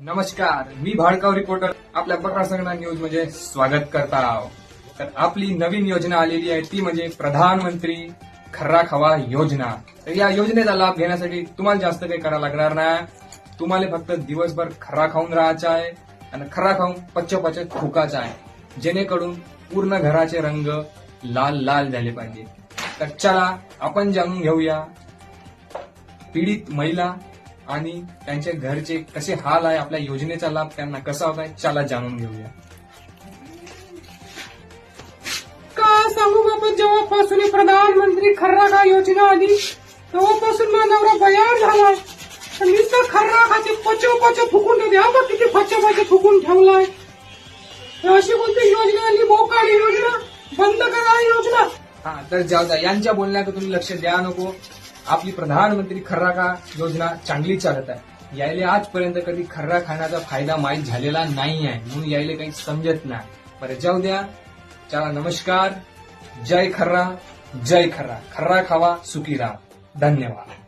नमस्कार मी भाडकाव रिपोर्टर आपल्या प्रकाशना न्यूजमध्ये स्वागत करता आहोत. तर आपली नवीन योजना आलेली आहे ती म्हणजे प्रधानमंत्री खर्रा खवा योजना. तर या योजनेचा लाभ घेण्यासाठी तुम्हाला जास्त काही करावं लागणार नाही. तुम्हाला फक्त दिवसभर खर्रा खाऊन राहायचा आहे आणि खर्रा खाऊन पच्च पच्च थुकाचा आहे. जेणेकरून पूर्ण घराचे रंग लाल लाल झाले पाहिजे तर चला आपण जाणून घेऊया. पीडित महिला आणि त्यांच्या घरचे कसे हाल आहे आपल्या योजनेचा लाभ त्यांना कसा होत आहे चला जाणून घेऊया. का सांगू बाबा जेव्हापासून प्रधानमंत्री खर्रा का योजना आली तेव्हापासून माझा नवरा बयार झालाय. तर नुसतं खर्रा खाते पचो पचो फुकून ठेवते. हा बघ किती पचो पचो फुकून ठेवलाय. अशी कोणती योजना आली? बोकाडी योजना बंद करा ही योजना. हा तर जाऊ द्या. यांच्या तुम्ही लक्ष द्या नको. आपली प्रधानमंत्री खर्रा का योजना चांगली चालत आहे. यायले आजपर्यंत कधी खर्रा खाण्याचा फायदा माहीत झालेला नाही आहे म्हणून यायले काही समजत नाही. बरं जाऊ द्या. चला नमस्कार. जय खर्रा जय खर्रा. खर्रा खावा सुखी राहा. धन्यवाद.